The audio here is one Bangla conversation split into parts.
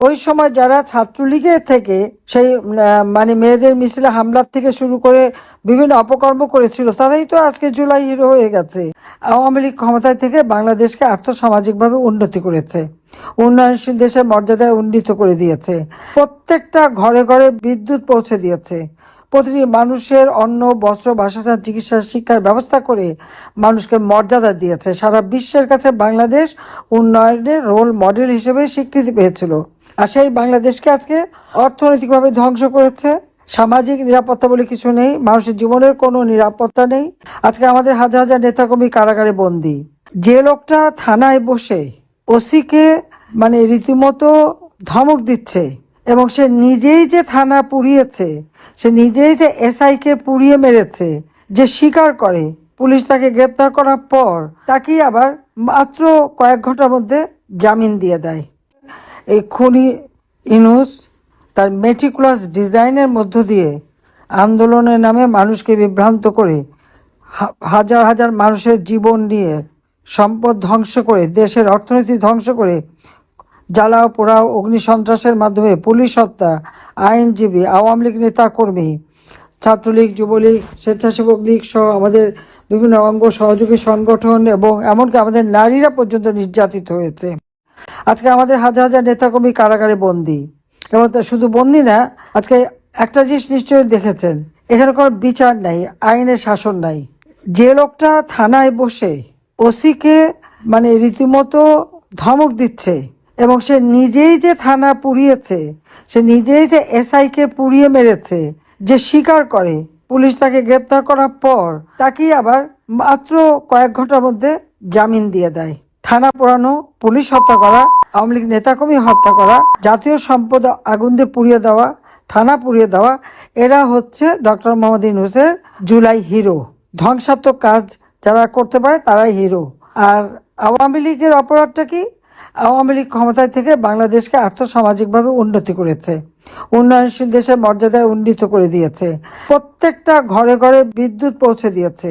ওই সময় যারা ছাত্রলীগের থেকে সেই মানে মেয়েদের মিছিলে হামলার থেকে শুরু করে বিভিন্ন অপকর্ম করেছিল, তারাই তো আজকে জুলাই হিরো হয়ে গেছে। আওয়ামী লীগ ক্ষমতায় থেকে বাংলাদেশকে আর্থসামাজিকভাবে উন্নতি করেছে। উন্নয়নশীল দেশের মর্যাদায় উন্নীত করে দিয়েছে। প্রত্যেকটা ঘরে ঘরে বিদ্যুৎ পৌঁছে দিয়েছে। প্রতিটি মানুষের অন্ন, বস্ত্র, বাসস্থান, চিকিৎসা, শিক্ষার ব্যবস্থা করে মানুষকে মর্যাদা দিয়েছে। সারা বিশ্বের কাছে বাংলাদেশ উন্নয়নের রোল মডেল হিসেবে স্বীকৃতি পেয়েছিল। আর সেই বাংলাদেশকে আজকে অর্থনৈতিকভাবে ধ্বংস করেছে। সামাজিক নিরাপত্তা বলে কিছু নেই, মানুষের জীবনের কোনো নিরাপত্তা নেই। আজকে আমাদের হাজার হাজার নেতাকর্মী কারাগারে বন্দী। যে লোকটা থানায় বসে ওসিকে মানে রীতিমতো ধমক দিচ্ছে। এবং সে নিজেই যে থানা পুড়িয়েছে, সে নিজেই যে এসআইকে পুড়িয়ে মেরেছে, যে স্বীকার করে, পুলিশ তাকে গ্রেপ্তার করার পর তাকেই আবার মাত্র কয়েক ঘণ্টার মধ্যে জামিন দিয়ে দেয়। এই খুনি ইনুস তার মেটিকুলাস ডিজাইনের মধ্য দিয়ে আন্দোলনের নামে মানুষকে বিভ্রান্ত করে হাজার হাজার মানুষের জীবন নিয়ে সম্পদ ধ্বংস করে, দেশের অর্থনীতি ধ্বংস করে জ্বালাও, পোড়াও, অগ্নি সন্ত্রাসের মাধ্যমে পুলিশ হত্যা, আইনজীবী, আওয়ামী লীগ নেতা কর্মী, ছাত্রলীগ, যুবলীগ, স্বেচ্ছাসেবক লীগ সহ আমাদের বিভিন্ন অঙ্গ সহযোগী সংগঠন এবং এমনকি আমাদের নারীরা পর্যন্ত নির্যাতিত হয়েছে। আজকে আমাদের হাজার হাজার নেতাকর্মী কারাগারে বন্দী। এবং শুধু বন্দী না, আজকে একটা জিনিস নিশ্চয়ই দেখেছেন, এখানে কোনো বিচার নাই, আইনের শাসন নাই। যে লোকটা থানায় বসে ওসিকে মানে রীতিমতো ধমক দিচ্ছে এবং সে নিজেই যে থানা পুড়িয়েছে, সে নিজেই যে এসআইকে পুড়িয়ে মেরেছে, যে স্বীকার করে, পুলিশ তাকে গ্রেপ্তার করার পর তাকেই আবার মাত্র কয়েক ঘণ্টার মধ্যে জামিন দিয়ে দেয়। থানা পোড়ানো, পুলিশ হত্যা করা, আওয়ামী লীগ নেতাকর্মী হত্যা করা, জাতীয় সম্পদ আগুন দিয়ে পুড়িয়ে দেওয়া, থানা পুড়িয়ে দেওয়া, এরা হচ্ছে ডক্টর মোহাম্মদ ইউনুসের জুলাই হিরো। ধ্বংসাত্মক কাজ যারা করতে পারে তারাই হিরো। আর আওয়ামী লীগের অপরাধটা কি? আওয়ামী লীগ ক্ষমতায় থেকে বাংলাদেশকে আর্থসামাজিকভাবে উন্নতি করেছে। উন্নয়নশীল দেশের মর্যাদায় উন্নীত করে দিয়েছে। প্রত্যেকটা ঘরে ঘরে বিদ্যুৎ পৌঁছে দিয়েছে।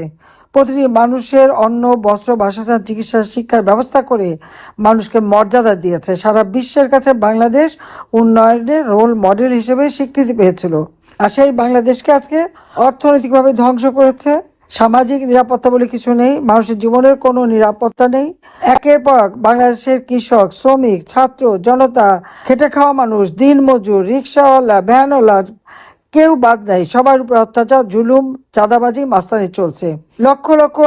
প্রতিটি মানুষের অন্ন, বস্ত্র, বাসস্থান, চিকিৎসা, শিক্ষার ব্যবস্থা করে মানুষকে মর্যাদা দিয়েছে। সারা বিশ্বের কাছে বাংলাদেশ উন্নয়নের রোল মডেল হিসেবে স্বীকৃতি পেয়েছিল। আর সেই বাংলাদেশকে আজকে অর্থনৈতিকভাবে ধ্বংস করেছে। সামাজিক নিরাপত্তা বলে কিছু নেই, মানুষের জীবনের কোনো নিরাপত্তা নেই। একের পর বাংলাদেশের কৃষক, শ্রমিক, ছাত্র, জনতা, খেটে খাওয়া মানুষ, দিনমজুর, রিক্সাওয়ালা, ভ্যানওয়ালা, কেউ বাদ নাই, সবার উপর অত্যাচার, জুলুম, চাঁদাবাজি, মাস্তানি চলছে। লক্ষ লক্ষ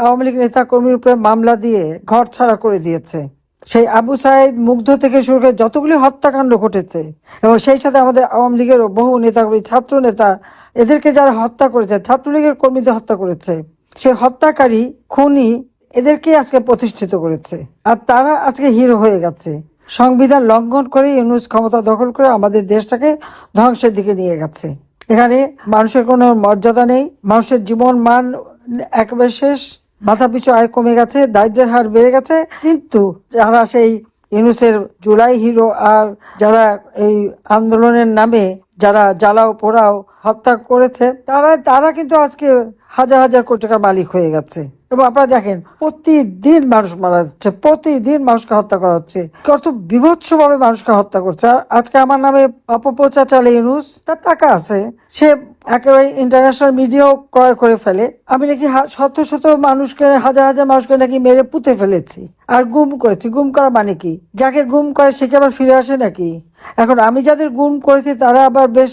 আওয়ামী লীগ নেতা কর্মীর উপরে মামলা দিয়ে ঘর ছাড়া করে দিয়েছে। সেই আবু সাইদ মুগ্ধ থেকে শুরু করে যতগুলি হত্যাকাণ্ড ঘটেছে এবং সেই সাথে আমাদের আওয়ামী লীগের বহু নেতাগুলি ছাত্র নেতা এদেরকে যারা হত্যা করেছে, ছাত্রলীগের কর্মীদের হত্যা করেছে, সেই হত্যাকারী, খুনি এদেরকে আজকে প্রতিষ্ঠিত করেছে। আর তারা আজকে হিরো হয়ে গেছে। সংবিধান লঙ্ঘন করে ইউনুস ক্ষমতা দখল করে আমাদের দেশটাকে ধ্বংসের দিকে নিয়ে গেছে। এখানে মানুষের কোনো মর্যাদা নেই, মানুষের জীবন মান একেবারে শেষ। মাথা পিছু আয় কমে গেছে দারিদ্রের হার বেড়ে গেছে। কিন্তু যারা সেই ইউনুসের জুলাই হিরো আর যারা এই আন্দোলনের নামে যারা জ্বালাও পোড়াও হত্যা করেছে, তারা তারা কিন্তু আজকে হাজার হাজার কোটি টাকার মালিক হয়ে গেছে। এবং আপনারা দেখেন, প্রতিদিন মানুষ মারা যাচ্ছে, প্রতিদিন মানুষকে হত্যা করা হচ্ছে। কত বিভৎস ভাবে মানুষকে হত্যা করছে। আজকে আমার নামে অপপ্রচার চালে ইউনুস, তার টাকা আছে। সে একেবারে ইন্টারন্যাশনাল মিডিয়াও ক্রয় করে ফেলে। আমি নাকি শত শত মানুষকে, হাজার হাজার মানুষকে নাকি মেরে পুঁতে ফেলেছি আর গুম করেছি। গুম করা মানে কি? যাকে গুম করে সে কি আবার ফিরে আসে নাকি? এখন আমি যাদের গুম করেছি, তারা আবার বেশ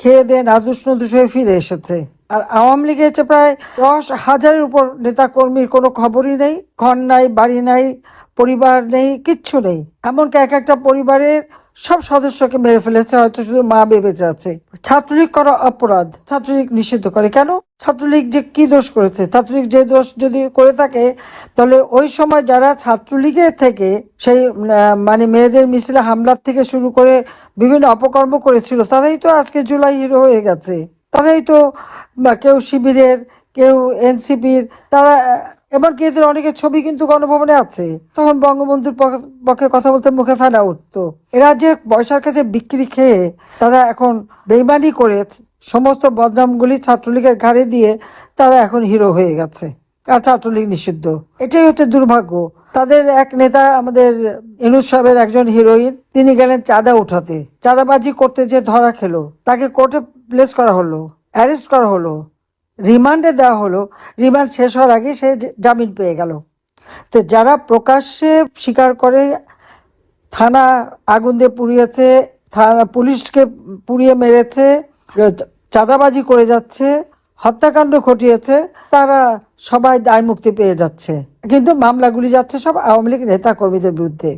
খেয়ে দিয়ে নাদুস নদুস হয়ে ফিরে এসেছে। আর আওয়ামী লীগের হচ্ছে প্রায় দশ হাজারের উপর নেতা কর্মীর কোনো খবরই নেই, ঘর নাই, বাড়ি নাই, পরিবার নেই, কিচ্ছু নেই। এমনকি এক একটা পরিবারের সব সদস্যকে মেরে ফেলেছে, হয়তো শুধু মা বেঁচে আছে ছাত্রলীগ করা অপরাধ, ছাত্রলীগ নিষিদ্ধ করে। কেন? ছাত্রলীগ যে কি দোষ করেছে? ছাত্রলীগ যে দোষ যদি করে থাকে, তাহলে ওই সময় যারা ছাত্রলীগের থেকে সেই মানে মেয়েদের মিছিলে হামলার থেকে শুরু করে বিভিন্ন অপকর্ম করেছিল, তারাই তো আজকে জুলাই হিরো হয়ে গেছে। তারাই তো বা কেউ শিবিরের, কেউ এনসিপির, তারা এমনকি এদের অনেকের ছবি কিন্তু গণভবনে আছে? তখন বঙ্গবন্ধুর পক্ষ- পক্ষে কথা বলতে মুখে ফেলা উঠতো। এরা যে পয়সার কাছে বিক্রি খেয়ে তারা এখন বেইমানি করে সমস্ত বদনামগুলি ছাত্রলীগের ঘাড়ে দিয়ে তারা এখন হিরো হয়ে গেছে। আর ছাত্রলীগ নিষিদ্ধ। এটাই হচ্ছে দুর্ভাগ্য। তাদের এক নেতা আমাদের ইনুস সাহেবের একজন হিরোইন, তিনি গেলেন চাঁদা উঠাতে। চাঁদাবাজি করতে যে ধরা খেলো, তাকে কোর্টে প্লেস করা হলো। অ্যারেস্ট করা হলো, রিমান্ডে দেওয়া হলো, রিমান্ড শেষ হওয়ার আগে সে জামিন পেয়ে গেল। তো যারা প্রকাশ্যে স্বীকার করে থানা আগুন দিয়ে পুড়িয়েছে, থানা পুলিশকে পুড়িয়ে মেরেছে চাঁদাবাজি করে যাচ্ছে, হত্যাকাণ্ড ঘটিয়েছে, তারা সবাই দায় মুক্তি পেয়ে যাচ্ছে। কিন্তু মামলাগুলি যাচ্ছে সব আওয়ামী লীগ নেতা কর্মীদের বিরুদ্ধে।